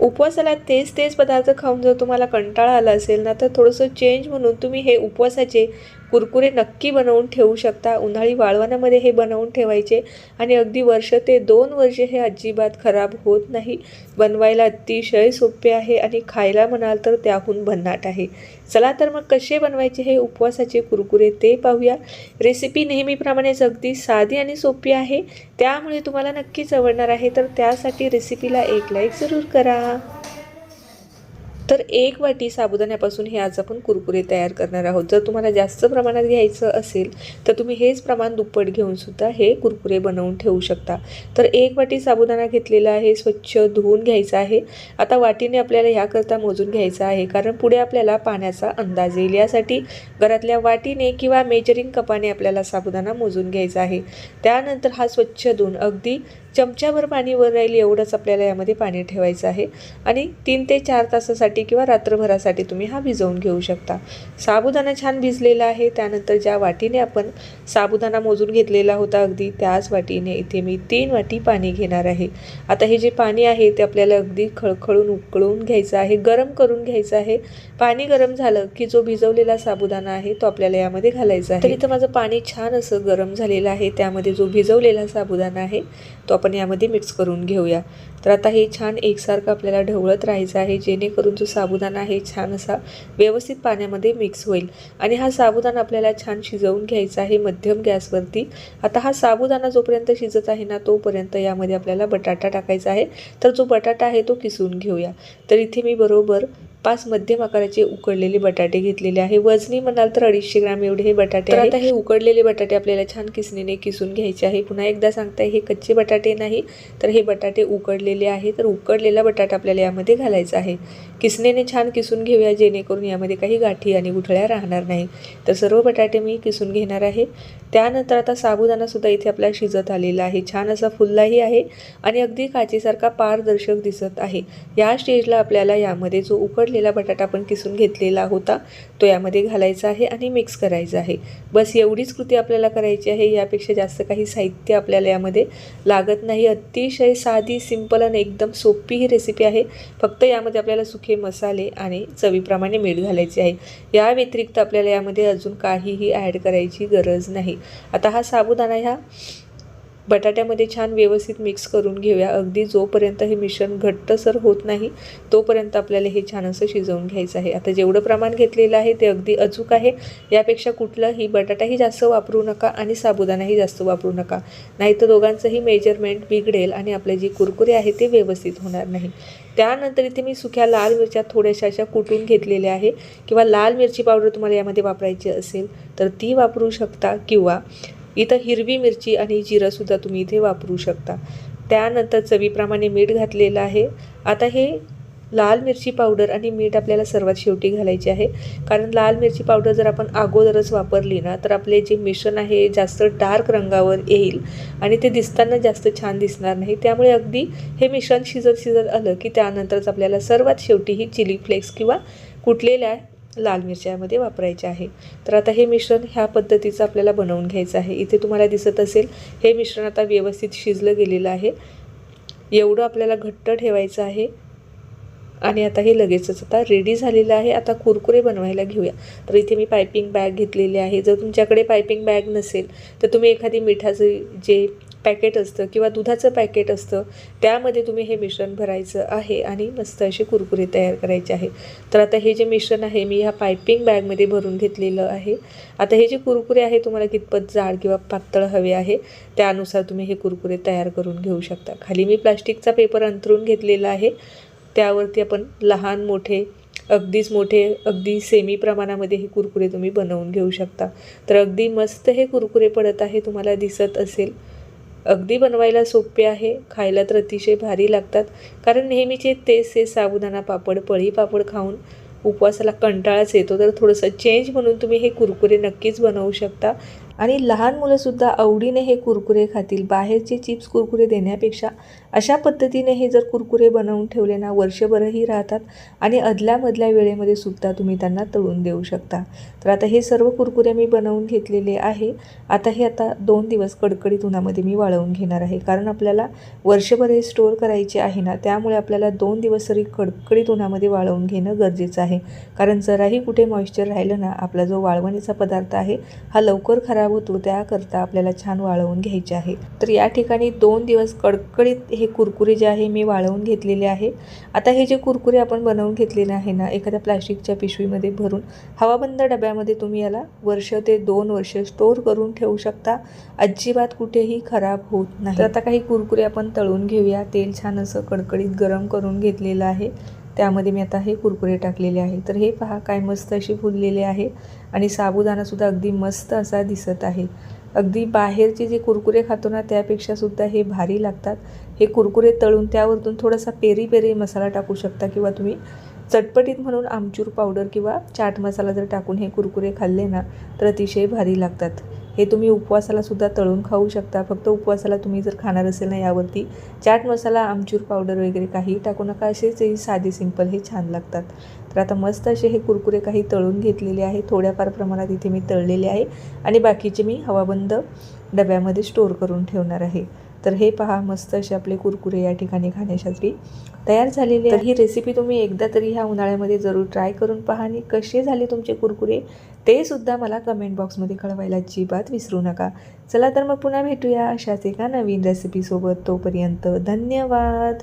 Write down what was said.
उपवासाला तेच तेच पदार्थ खाऊन जर तुम्हाला कंटाळा आला असेल ना तर थोडंसं चेंज म्हणून तुम्ही हे उपवासाचे कुरकुरे नक्की बनवून ठेवू शकता. उन्हाळी वाळवणामध्ये हे बनवून ठेवायचे आणि अगदी वर्ष ते दोन वर्षे हे अजिबात खराब होत नाही. बनवायला अतिशय सोपे आहे आणि खायला म्हणाल तर त्याहून भन्नाट आहे. चला तर मग कसे बनवायचे हे उपवासाचे कुरकुरे ते पाहूया. रेसिपी नेहमीप्रमाणेच अगदी साधी आणि सोपी आहे. त्यामुळे तुम्हाला नक्कीच आवडणार आहे. तर त्यासाठी रेसिपीला एक लाईक जरूर करा. तर एक वाटी साबुदाण्यापासून हे आज आपण कुरकुरे तयार करणार आहोत. जर तुम्हाला जास्त प्रमाणात घ्यायचं असेल तर तुम्ही हेच प्रमाण दुप्पट घेऊन सुद्धा हे कुरकुरे बनवून ठेवू शकता. तर एक वाटी साबुदाणा घेतलेला आहे स्वच्छ धुवून घ्यायचा आहे. आता वाटीने आपल्याला ह्याकरता मोजून घ्यायचा आहे कारण पुढे आपल्याला पाण्याचा अंदाज येईल. यासाठी घरातल्या वाटीने किंवा मेजरिंग कपाने आपल्याला साबुदाणा मोजून घ्यायचा आहे. त्यानंतर हा स्वच्छ धुवून अगदी चमच्याभर पाणी वर राहील एवढंच आपल्याला यामध्ये पाणी ठेवायचं आहे. आणि तीन ते चार तासासाठी किंवा रात्रभरासाठी तुम्ही हा भिजवून घेऊ शकता. साबुदाणा छान भिजलेला आहे. त्यानंतर ज्या वाटीने आपण साबुदाणा मोजून घेतलेला होता अगदी त्याच वाटीने इथे मी तीन वाटी पाणी घेणार आहे. आता हे जे पाणी आहे ते आपल्याला अगदी खळखळून उकळून घ्यायचं आहे गरम करून घ्यायचं आहे. पाणी गरम झालं की जो भिजवलेला साबुदाणा आहे तो आपल्याला यामध्ये घालायचा आहे. तर इथं माझं पाणी छान असं गरम झालेलं आहे. त्यामध्ये जो भिजवलेला साबुदाणा आहे तो आपण यामध्ये मिक्स करून घेऊया. तर आता हे छान एकसारखं आपल्याला ढवळत राहायचं आहे जेणेकरून जो साबुदाणा आहे छान असा व्यवस्थित पाण्यामध्ये मिक्स होईल. आणि हा साबुदाणा आपल्याला छान शिजवून घ्यायचा आहे मध्यम गॅसवरती. आता हा साबुदाणा जोपर्यंत शिजत आहे ना तोपर्यंत यामध्ये आपल्याला बटाटा टाकायचा आहे. तर जो बटाटा आहे तो किसून घेऊया. तर इथे मी बरोबर पाच मध्यम आकाराचे उकडलेले बटाटे घेतलेले आहे. वजनी म्हणाल तर अडीचशे ग्राम एवढे हे बटाटे तर आता हे उकडलेले बटाटे आपल्याला छान किसणीने किसून घ्यायचे आहे. पुन्हा एकदा सांगताय हे कच्चे बटाटे नाही तर हे बटाटे उकडलेले आहे. तर उकडलेला बटाटा आपल्याला यामध्ये घालायचा आहे. किसणीने छान किसून घेऊया जेणेकरून यामध्ये काही गाठी आणि गुठळ्या राहणार नाही. तर सर्व बटाटे मी किसून घेणार आहे. त्यानंतर आता साबुदाणासुद्धा इथे आपला शिजत आलेला आहे. छान असा फुललाही आहे आणि अगदी काचेसारखा पारदर्शक दिसत आहे. या स्टेजला आपल्याला यामध्ये जो उकडलेला बटाटा आपण किसून घेतलेला होता तो यामध्ये घालायचा आहे आणि मिक्स करायचा आहे. बस एवढीच कृती आपल्याला करायची आहे यापेक्षा जास्त काही साहित्य आपल्याला यामध्ये लागत नाही. अतिशय साधी सिंपल आणि एकदम सोपी ही रेसिपी आहे. फक्त यामध्ये आपल्याला सुखे मसाले आणि चवीप्रमाणे मीठ घालायचे आहे. या व्यतिरिक्त आपल्याला यामध्ये अजून काहीही ॲड करायची गरज नाही. आता हा साबुदाणा ह्या बटाट्यामध्ये छान व्यवस्थित मिक्स करून घेऊया. अगदी जोपर्यंत हे मिश्रण घट्टसर होत नाही तोपर्यंत आपल्याला हे छान असं शिजवून घ्यायचं आहे. आता जेवढं प्रमाण घेतलेलं आहे ते अगदी अचूक आहे. यापेक्षा कुठलंही बटाटाही जास्त वापरू नका आणि साबुदाणाही जास्त वापरू नका. नाही तर दोघांचंही मेजरमेंट बिघडेल आणि आपले जे कुरकुरे आहे ते व्यवस्थित होणार नाही. त्यानंतर इथे मी सुक्या लाल मिरच्या थोड्याशा अशा कुटून घेतलेल्या आहे. किंवा लाल मिरची पावडर तुम्हाला यामध्ये वापरायची असेल तर ती वापरू शकता. किंवा इथं हिरवी मिरची आणि जिरंसुद्धा तुम्ही इथे वापरू शकता. त्यानंतर चवीप्रमाणे मीठ घातलेलं आहे. आता हे लाल मिरची पावडर आणि मीठ आपल्याला सर्वात शेवटी घालायचे आहे. कारण लाल मिरची पावडर जर आपण अगोदरच वापरली ना तर आपले जे मिश्रण आहे जास्त डार्क रंगावर येईल आणि ते दिसताना जास्त छान दिसणार नाही. त्यामुळे अगदी हे मिश्रण शिजत शिजत आलं की त्यानंतरच आपल्याला सर्वात शेवटी ही चिली फ्लेक्स किंवा कुटलेल्या लाल मिरच्यामध्ये वापरायचे आहे. तर आता हे मिश्रण ह्या पद्धतीचं आपल्याला बनवून घ्यायचं आहे. इथे तुम्हाला दिसत असेल हे मिश्रण आता व्यवस्थित शिजलं गेलेलं आहे. एवढं आपल्याला घट्ट ठेवायचं आहे. आणि आता हे लगेचच आता रेडी झालेलं आहे. आता कुरकुरे बनवायला घेऊया. तर इथे मी पायपिंग बॅग घेतलेली आहे. जर तुमच्याकडे पायपिंग बॅग नसेल तर तुम्ही एखादी मिठाचं जे पॅकेट असतं किंवा दुधाचं पॅकेट असतं त्यामध्ये तुम्ही हे मिश्रण भरायचं आहे आणि मस्त असे कुरकुरे तयार करायचे आहे. तर आता हे जे मिश्रण आहे मी ह्या पायपिंग बॅगमध्ये भरून घेतलेलं आहे. आता हे जे कुरकुरे आहे तुम्हाला कितपत जाड किंवा पातळ हवे आहे त्यानुसार तुम्ही हे कुरकुरे तयार करून घेऊ शकता. खाली मी प्लास्टिकचा पेपर अंतरून घेतलेला आहे. त्यावरती आपण लहान मोठे अगदीच मोठे अगदी सेमी प्रमाणामध्ये हे कुरकुरे तुम्ही बनवून घेऊ शकता. तर अगदी मस्त हे कुरकुरे पडत आहे तुम्हाला दिसत असेल. अगदी बनवायला सोपे आहे. खायला तर अतिशय भारी लागतात. कारण नेहमीचे तेच ते साबुदाणा पापड पळी पापड खाऊन उपवासाला कंटाळाच येतो. तर थोडंसं चेंज म्हणून तुम्ही हे कुरकुरे नक्कीच बनवू शकता. आणि लहान मुलंसुद्धा आवडीने हे कुरकुरे खातील. बाहेरचे चिप्स कुरकुरे देण्यापेक्षा अशा पद्धतीने हे जर कुरकुरे बनवून ठेवले ना वर्षभरही राहतात आणि अदल्यामधल्या वेळेमध्ये सुद्धा तुम्ही त्यांना तळून देऊ शकता. तर आता हे सर्व कुरकुरे मी बनवून घेतलेले आहे. आता हे आता दोन दिवस कडकडीत उन्हामध्ये मी वाळवून घेणार आहे. कारण आपल्याला वर्षभर हे स्टोअर करायचे आहे ना त्यामुळे आपल्याला दोन दिवस तरी कडकडीत उन्हामध्ये वाळवून घेणं गरजेचं आहे. कारण जराही कुठे मॉइश्चर राहिलं ना आपला जो वाळवणीचा पदार्थ आहे हा लवकर खराब होतो त्याकरता आपल्याला छान वाळवून घ्यायचे आहे. तर या ठिकाणी दोन दिवस कडकडीत हे कुरकुरे जे आहे मी वाळवून घेतलेले आहे. आता हे जे कुरकुरे आपण बनवून घेतलेले आहे ना एखाद्या प्लास्टिकच्या पिशवीमध्ये भरून हवाबंद डब्यामध्ये तुम्ही याला वर्ष ते दोन वर्ष स्टोअर करून ठेवू शकता. अजिबात कुठेही खराब होत नाही. तर आता काही कुरकुरे आपण तळून घेऊया. तेल छान असं कडकडीत गरम करून घेतलेलं आहे. त्यामध्ये मी आता हे कुरकुरे टाकलेले आहे. तर हे पहा काय मस्त अशी फुललेले आहे आणि साबुदाणासुद्धा अगदी मस्त असा दिसत आहे. अगदी बाहेरचे जे कुरकुरे खातो ना त्यापेक्षासुद्धा हे भारी लागतात. हे कुरकुरे तळून त्यावरतून थोडासा पेरी पेरी मसाला टाकू शकता किंवा तुम्ही चटपटीत म्हणून आमचूर पावडर किंवा चाट मसाला जर टाकून हे कुरकुरे खाल्ले ना तर अतिशय भारी लागतात. हे तुम्ही उपवासाला सुद्धा तळून खाऊ शकता. फक्त उपवासाला तुम्ही जर खाणार असेल ना यावरती चाट मसाला आमचूर पावडर वगैरे काही टाकू नका. असेच हे साधे सिंपल हे छान लागतात. तर आता मस्त असे हे कुरकुरे काही तळून घेतलेले आहे. थोड्याफार प्रमाणात इथे मी तळलेले आहे. आणि बाकीचे मी हवाबंद डब्यामध्ये स्टोअर करून ठेवणार आहे. तर हे पहा मस्त असे आपले कुरकुरे या ठिकाणी खाण्यासाठी तयार झालेले तर ही रेसिपी तुम्ही एकदा तरी ह्या उन्हाळ्यामध्ये जरूर ट्राय करून पहा आणि कसे झाले तुमचे कुरकुरे ते सुद्धा मला कमेंट बॉक्समध्ये कळवायला अजिबात विसरू नका. चला तर मग पुन्हा भेटूया अशाच एका नवीन रेसिपीसोबत तोपर्यंत धन्यवाद!